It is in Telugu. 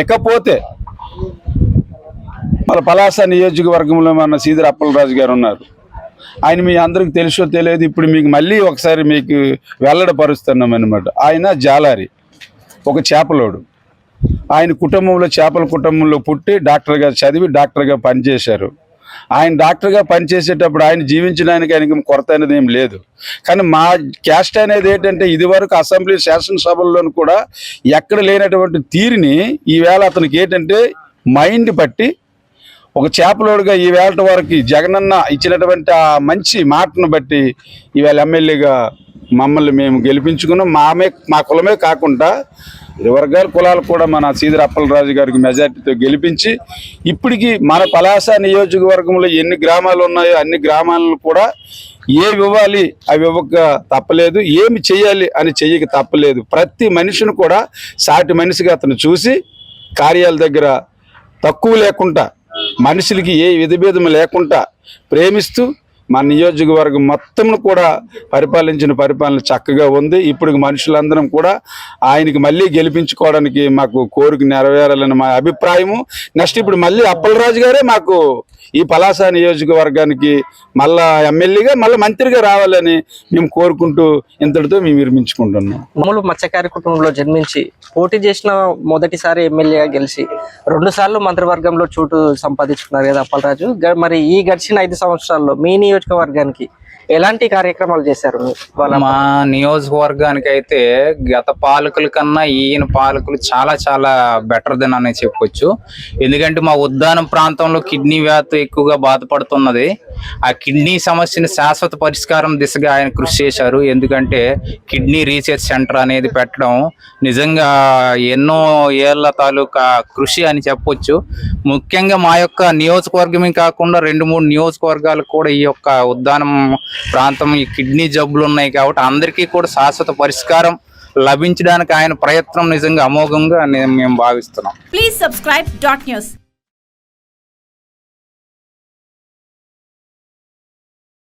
ఇకపోతే మన పలాస నియోజకవర్గంలో మన సీదర్ అప్పలరాజు గారు ఉన్నారు. ఆయన మీ అందరికి తెలుసో తెలియదు ఇప్పుడు మీకు మళ్ళీ ఒకసారి మీకు వెల్లడపరుస్తున్నాం అనమాట ఆయన జాలారి ఒక చేపలోడు. ఆయన కుటుంబంలో చేపల కుటుంబంలో పుట్టి డాక్టర్గా చదివి డాక్టర్గా పనిచేశారు. ఆయన డాక్టర్గా పనిచేసేటప్పుడు ఆయన జీవించడానికి ఆయనకి కొరత అనేది ఏం లేదు. కానీ మా క్యాస్ట్ అనేది ఏంటంటే ఇదివరకు అసెంబ్లీ శాసనసభల్లోనూ కూడా ఎక్కడ లేనటువంటి తీరుని ఈవేళ అతనికి ఏంటంటే మైండ్ బట్టి ఒక చేపలోడుగా ఈ వరకు జగనన్న ఇచ్చినటువంటి ఆ మంచి మాటను బట్టి ఈవేళ ఎమ్మెల్యేగా మమ్మల్ని మేము గెలిపించుకున్నాం. మామే మా కులమే కాకుండా ఇరు వర్గాల కులాలు కూడా మన సీదర అప్పలరాజు గారికి మెజార్టీతో గెలిపించి ఇప్పటికీ మన పలాస నియోజకవర్గంలో ఎన్ని గ్రామాలు ఉన్నాయో అన్ని గ్రామాలను కూడా ఏవి ఇవ్వాలి అవి ఇవ్వక తప్పలేదు ఏమి చేయాలి అని చెయ్యక తప్పలేదు. ప్రతి మనిషిని కూడా సాటి మనిషిగా అతను చూసి కార్యాల దగ్గర తక్కువ లేకుండా మనుషులకి ఏ విధభేదం లేకుండా ప్రేమిస్తూ మా నియోజకవర్గం మొత్తం కూడా పరిపాలించిన పరిపాలన చక్కగా ఉంది. ఇప్పుడు మనుషులందరం కూడా ఆయనకి మళ్ళీ గెలిపించుకోవడానికి మాకు కోరిక నెరవేరాలని మా అభిప్రాయము. నెక్స్ట్ ఇప్పుడు మళ్ళీ అప్పలరాజు గారే మాకు ఈ పలాస నియోజకవర్గానికి మళ్ళా ఎమ్మెల్యేగా మళ్ళీ మంత్రిగా రావాలని మేము కోరుకుంటూ ఇంతటితో మేము విరమించుకుంటున్నాం. మామూలు మత్స్యకారి కుటుంబంలో జన్మించి పోటీ చేసిన మొదటిసారి ఎమ్మెల్యేగా గెలిచి రెండు సార్లు మంత్రివర్గంలో చోటు సంపాదించుకున్నారు కదా అప్పలరాజు. మరి ఈ గడిచిన ఐదు సంవత్సరాల్లో మీ నియోజకవర్గానికి ఎలాంటి కార్యక్రమాలు చేశారు వాళ్ళ మా నియోజకవర్గానికి అయితే గత పాలకుల కన్నా ఈయన పాలకులు చాలా చాలా బెటర్ దెన్ అనే చెప్పొచ్చు. ఎందుకంటే మా ఉద్దానం ప్రాంతంలో కిడ్నీ వ్యాధి ఎక్కువగా బాధపడుతున్నది. ఆ కిడ్నీ సమస్యని శాశ్వత పరిష్కారం దిశగా ఆయన కృషి చేశారు. ఎందుకంటే కిడ్నీ రీసెర్చ్ సెంటర్ అనేది పెట్టడం నిజంగా ఎన్నో ఏళ్ళ తాలూకా కృషి అని చెప్పొచ్చు. ముఖ్యంగా మా యొక్క నియోజకవర్గమే కాకుండా రెండు మూడు నియోజకవర్గాలు కూడా ఈ యొక్క ఉద్దానం ప్రాంతం ఈ కిడ్నీ జబ్బులు ఉన్నాయి కాబట్టి అందరికీ కూడా శాశ్వత పరిష్కారం లభించడానికి ఆయన ప్రయత్నం నిజంగా అమోఘంగా మేము భావిస్తున్నాం. Please subscribe dot news